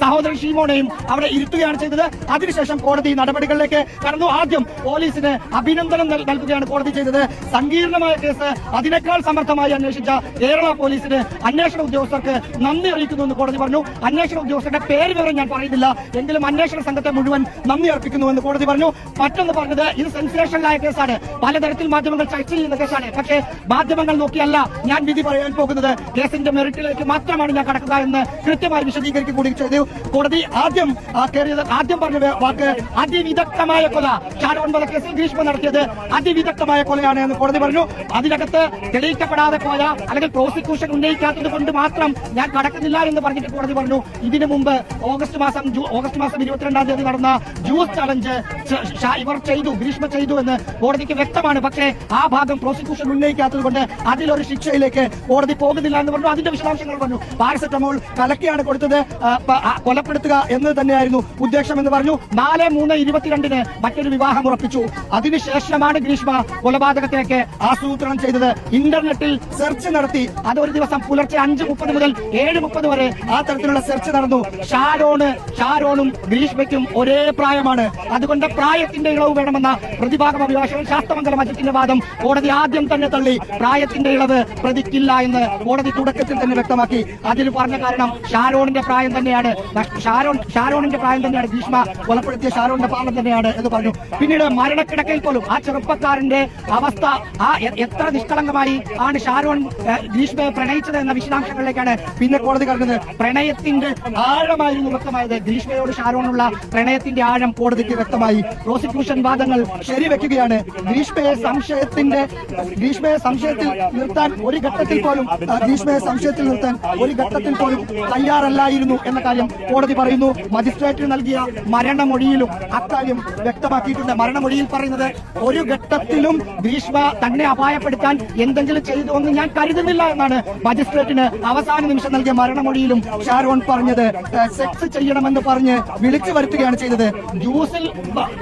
സഹോദരൻ ഷീമോനെയും അവിടെ ഇരുത്തുകയാണ് ചെയ്തത്. അതിനുശേഷം കോടതി നടപടികളിലേക്ക് കടന്നു. ആദ്യം പോലീസിന് അഭിനന്ദനം നൽ- നൽകുകയാണ് കോടതി ചെയ്തത്. സങ്കീർണമായ കേസ് അതിനേക്കാൾ സമർത്ഥമായി അന്വേഷിച്ച കേരള പോലീസിന് അന്വേഷണ ഉദ്യോഗസ്ഥർക്ക് നന്ദി അറിയിക്കുന്നു എന്ന് കോടതി പറഞ്ഞു. അന്വേഷണ ഉദ്യോഗസ്ഥരുടെ പേര് വിവരം ഞാൻ പറയുന്നില്ല. എങ്കിലും അന്വേഷണ സംഘത്തെ മുഴുവൻ നന്ദി അർപ്പിക്കുന്നു എന്ന് കോടതി പറഞ്ഞു. മറ്റൊന്ന് പറഞ്ഞത് ഇത് സെൻസേഷനിലായ കേസാണ്. പലതരത്തിൽ മാധ്യമങ്ങൾ ചർച്ച ചെയ്യുന്ന കേസാണ്. പക്ഷേ മാധ്യമങ്ങൾ നോക്കിയല്ല ഞാൻ വിധി പറയാൻ പോകുന്നത്. കേസിന്റെ മെറിറ്റിലേക്ക് മാത്രമാണ് ഞാൻ കടക്കുക എന്ന് കൃത്യമായി വിശദീകരിക്കുക കൂടി ചെയ്തു. കോടതി ആദ്യം കയറിയത് ആദ്യം പറഞ്ഞ വാക്ക് അതിവിദഗ്ധമായ കൊല. ഷാരോൺ വധക്കേസിൽ ഗ്രീഷ്മ നടത്തിയത് അതിവിദഗ്ധമായ കൊലയാണ് എന്ന് കോടതി പറഞ്ഞു. അതിനകത്ത് തെളിയിക്കപ്പെടാതെ പോയ അല്ലെങ്കിൽ പ്രോസിക്യൂഷൻ ഉന്നയിക്കാത്തത് കൊണ്ട് മാത്രം ഞാൻ കടക്കുന്നില്ല എന്ന് പറഞ്ഞിട്ട് കോടതി പറഞ്ഞു. ഇതിനു മുമ്പ് ഓഗസ്റ്റ് മാസം ഓഗസ്റ്റ് മാസം ഇരുപത്തിരണ്ടാം തീയതി നടന്ന ജ്യൂസ് ചലഞ്ച് ഇവർ ചെയ്തു ഗ്രീഷ്മ ചെയ്തു എന്ന് കോടതിക്ക് വ്യക്തമാണ്. പക്ഷേ ആ ഭാഗം പ്രോസിക്യൂഷൻ ഉന്നയിക്കാത്തത് കൊണ്ട് അതിലൊരു ശിക്ഷയിലേക്ക് കോടതി പോകുന്നില്ല എന്ന് പറഞ്ഞു. അതിന്റെ വിശദാംശങ്ങൾ പറഞ്ഞു. പാരസെറ്റമോൾ കലക്കിയാണ് കൊടുത്തത്. കൊലപ്പെടുത്തുക എന്നത് തന്നെയായിരുന്നു ഉദ്ദേശം എന്ന് പറഞ്ഞു. നാല് മൂന്ന് ഇരുപത്തിരണ്ടിന് മറ്റൊരു വിവാഹം ഉറപ്പിച്ചു. അതിനുശേഷമാണ് ഗ്രീഷ്മ കൊലപാതകത്തിലേക്ക് ആസൂത്രണം ചെയ്തത്. ഇന്റർനെറ്റിൽ സെർച്ച് നടത്തി. അത് ഒരു ദിവസം പുലർച്ചെ അഞ്ച് മുപ്പത് മുതൽ ഏഴ് മുപ്പത് വരെ ആ തരത്തിലുള്ള സെർച്ച് നടന്നു. ഷാരോണ് ഷാരോണും ഗ്രീഷ്മയ്ക്കും ഒരേ പ്രായമാണ്. അതുകൊണ്ട് പ്രായത്തിന്റെ ഇളവ് വേണമെന്ന പ്രതിഭാഗം അഭിഭാഷകൻ ശാസ്ത്രമംഗലം അജിത്തിന്റെ വാദം കോടതി ആദ്യം തന്നെ തള്ളി. പ്രായത്തിന്റെ ഇളവ് പ്രതിക്കില്ല എന്ന് കോടതി തുടക്കത്തിൽ തന്നെ വ്യക്തമാക്കി. അതിൽ പറഞ്ഞ കാരണം ഷാരോണിന്റെ പ്രായം തന്നെയാണ്. ഷാരോൺ ഷാരോണിന്റെ പ്രായം തന്നെയാണ് ഭീഷ്മ കൊലപ്പെടുത്തിയ ഷാരോണിന്റെ പ്രായം തന്നെയാണ് എന്ന് പറഞ്ഞു. പിന്നീട് മരണക്കിടക്കയിൽ പോലും ആ ചെറുപ്പക്കാരന്റെ അവസ്ഥ ആ എത്ര നിഷ്കളങ്കമായി ആണ് ഷാരോൺ ഭീഷ്മയെ പ്രണയിച്ചത് എന്ന വിശദാംശങ്ങളിലേക്കാണ് പിന്നെ കോടതി കടന്നത് പ്രണയത്തിന്റെ ആഴമായിരുന്നു വ്യക്തമായത്. ഭീഷ്മയോട് ഷാരോണുള്ള പ്രണയത്തിന്റെ ആഴം കോടതിക്ക് വ്യക്തമായി. പ്രോസിക്യൂഷൻ വാദങ്ങൾ ശരിവെക്കുകയാണ്. ഭീഷ്മയെ സംശയത്തിന്റെ ഭീഷ്മയെ സംശയത്തിൽ നിർത്താൻ ഒരു ഘട്ടത്തിൽ പോലും ഭീഷ്മയെ സംശയത്തിൽ നിർത്താൻ ഒരു ഘട്ടത്തിൽ പോലും തയ്യാറല്ലായിരുന്നു എന്ന കാര്യം കോടതി പറയുന്നു മജിസ്ട്രേറ്റിന് നൽകിയ മരണമൊഴിയിലും അക്കാര്യം വ്യക്തമാക്കിയിട്ടുണ്ട്. മരണമൊഴിയിൽ പറയുന്നത് ഒരു ഘട്ടത്തിലും ഭീഷ്മ തന്നെ അപായപ്പെടുത്താൻ എന്തെങ്കിലും ചെയ്തു എന്ന് ഞാൻ കരുതുന്നില്ല എന്നാണ് മജിസ്ട്രേറ്റിന് അവസാന നിമിഷം നൽകിയ മരണമൊഴിയിലും ഷാരോൺ പറഞ്ഞത്. സെക്സ് ചെയ്യണമെന്ന് പറഞ്ഞ് വിളിച്ചു വരുത്തുകയാണ് ചെയ്തത്. ജ്യൂസിൽ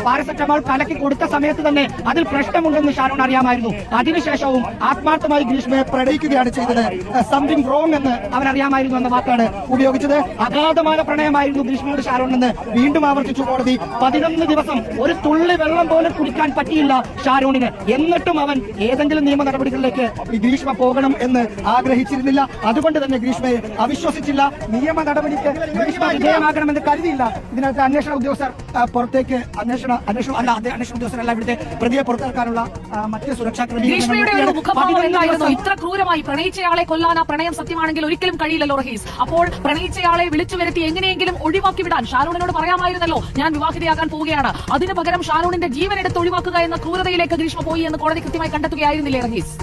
പാരസെറ്റമോൾ കലക്കി കൊടുത്ത സമയത്ത് തന്നെ അതിൽ പ്രശ്നമുണ്ടെന്ന് ഷാരോൺ അറിയാമായിരുന്നു. അതിനുശേഷവും ആത്മാർത്ഥമായി ഗ്രീഷ്മയെ പ്രണയിക്കുകയാണ് ചെയ്തത്. സംതിങ് റോങ് എന്ന് അവൻ അറിയാമായിരുന്നു എന്ന വാക്കാണ് ഉപയോഗിച്ചത്. അഗാധമായ പ്രണയമായിരുന്നു ഗ്രീഷ്മയോട് ഷാരോൺ എന്ന് വീണ്ടും ആവർത്തിച്ചു കോടതി. പതിനൊന്ന് ദിവസം ഒരു തുള്ളി വെള്ളം പോലെ കുടിക്കാൻ പറ്റിയില്ല ഷാരോണിന്. എന്നിട്ടും അവൻ ഏതെങ്കിലും നിയമ നടപടികളിലേക്ക് ഗ്രീഷ്മ പോകണം എന്ന് ആഗ്രഹിച്ചിരുന്നില്ല. അതുകൊണ്ട് തന്നെ ഗ്രീഷ്മയെ അവിശ്വസിച്ചില്ല. നിയമ നടപടിക്ക് ഗ്രീഷ്മ വിധേയമാകണമെന്ന് കരുതിയില്ല. ഇതിനകത്ത് അന്വേഷണ ഉദ്യോഗസ്ഥർ പുറത്തേക്ക് അന്വേഷണ അന്വേഷണം അല്ല അതേ അന്വേഷണ ഉദ്യോഗസ്ഥരല്ല ഇവിടുത്തെ പ്രതിയെ പുറത്തിറക്കാനുള്ള മറ്റ് സുരക്ഷാ ക്രമീകരണങ്ങൾ ഇത്ര ക്രൂരമായി പ്രണയിച്ചയാളെ കൊല്ലാൻ ആ പ്രണയം സത്യമാണെങ്കിൽ ഒരിക്കലും കഴിയില്ലല്ലോ റഹീസ്. അപ്പോൾ പ്രണയിച്ചയാളെ വിളിച്ചു വരുത്തി എങ്ങനെയെങ്കിലും ഒഴിവാക്കി വിടാൻ ഷാരൂണിനോട് പറയാമായിരുന്നല്ലോ. ഞാൻ വിവാഹിതയാകാൻ പോവുകയാണ്. അതിനു പകരം ഷാരൂണിന്റെ ജീവൻ എടുത്ത് ഒഴിവാക്കുക എന്ന ക്രൂരതയിലേക്ക് ഗ്രീഷ്മ പോയി എന്ന് കോടതി കൃത്യമായി കണ്ടെത്തുകയായിരുന്നില്ലേ റഹീസ്?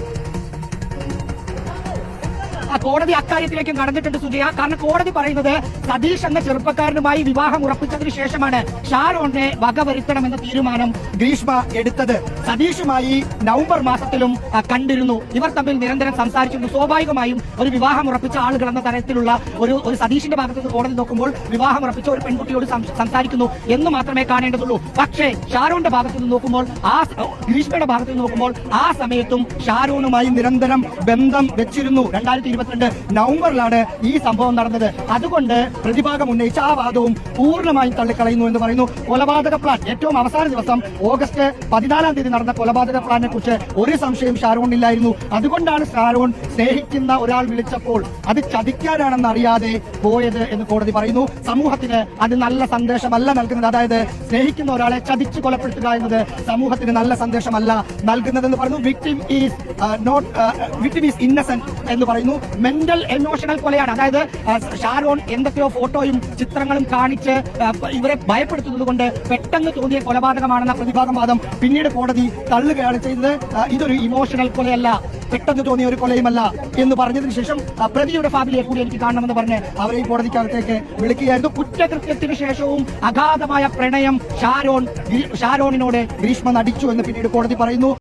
കോടതി അക്കാര്യത്തിലേക്കും കടന്നിട്ടുണ്ട് സുജയ. കാരണം കോടതി പറയുന്നത് സതീഷ് എന്ന ചെറുപ്പക്കാരനുമായി വിവാഹം ഉറപ്പിച്ചതിന് ശേഷമാണ് ഷാരോണിനെ വകവരുത്തണമെന്ന തീരുമാനം ഗ്രീഷ്മ എടുത്തത്. സതീഷുമായി നവംബർ മാസത്തിലും കണ്ടിരുന്നു. ഇവർ തമ്മിൽ നിരന്തരം സംസാരിച്ചിരുന്നു. സ്വാഭാവികമായും ഒരു വിവാഹം ഉറപ്പിച്ച ആളുകൾ എന്ന തരത്തിലുള്ള ഒരു ഒരു സതീഷിന്റെ ഭാഗത്ത് കോടതി നോക്കുമ്പോൾ വിവാഹം ഉറപ്പിച്ച ഒരു പെൺകുട്ടിയോട് സംസാരിക്കുന്നു എന്ന് മാത്രമേ കാണേണ്ടതുള്ളൂ. പക്ഷേ ഷാരോണിന്റെ ഭാഗത്ത് നിന്ന് നോക്കുമ്പോൾ ആ ഗ്രീഷ്മയുടെ ഭാഗത്ത് നിന്ന് നോക്കുമ്പോൾ ആ സമയത്തും ഷാരോണുമായി നിരന്തരം ബന്ധം വെച്ചിരുന്നു. രണ്ടായിരത്തി ഇരുപത്തിരണ്ട് നവംബറിലാണ് ഈ സംഭവം നടന്നത്. അതുകൊണ്ട് പ്രതിഭാഗം ഉന്നയിച്ച ആ വാദവും പൂർണമായും തള്ളിക്കളയുന്നു എന്ന് പറയുന്നു. കൊലപാതക പ്ലാൻ. ഏറ്റവും അവസാന ദിവസം ഓഗസ്റ്റ് പതിനാലാം തീയതി നടന്ന കൊലപാതക പ്ലാനെ കുറിച്ച് ഒരു സംശയം ഷാരോണില്ലായിരുന്നു അതുകൊണ്ടാണ് ഷാരോൺ സ്നേഹിക്കുന്ന ഒരാൾ വിളിച്ചപ്പോൾ അത് ചതിക്കാനാണെന്ന് അറിയാതെ പോയത് എന്ന് കോടതി പറയുന്നു. സമൂഹത്തിന് അത് നല്ല സന്ദേശമല്ല നൽകുന്നത്. അതായത് സ്നേഹിക്കുന്ന ഒരാളെ ചതിച്ച് കൊലപ്പെടുത്തുക എന്നത് സമൂഹത്തിന് നല്ല സന്ദേശമല്ല നൽകുന്നതെന്ന് പറയുന്നു. Victim is not victim is innocent എന്ന് പറയുന്നു. മെന്റൽ എമോഷണൽ കൊലയാണ്. അതായത് ഷാരോൺ എന്തൊക്കെയോ ഫോട്ടോയും ചിത്രങ്ങളും കാണിച്ച് ഇവരെ ഭയപ്പെടുത്തുന്നത് കൊണ്ട് പെട്ടെന്ന് തോന്നിയ കൊലപാതകമാണെന്ന പ്രതിഭാഗം വാദം പിന്നീട് കോടതി തള്ളുകയാണ് ചെയ്തത്. ഇതൊരു ഇമോഷണൽ കൊലയല്ല പെട്ടെന്ന് തോന്നിയ ഒരു കൊലയുമല്ല എന്ന് പറഞ്ഞതിന് ശേഷം പ്രതിയുടെ ഫാമിലിയെ കൂടി എനിക്ക് കാണണമെന്ന് പറഞ്ഞ് അവരെ കോടതിക്കകത്തേക്ക് വിളിക്കുകയായിരുന്നു. കുറ്റകൃത്യത്തിന് ശേഷവും അഗാധമായ പ്രണയം ഷാരോൺ ഷാരോണിനോട് ഗ്രീഷ്മ നടിച്ചു എന്ന് പിന്നീട് കോടതി പറയുന്നു.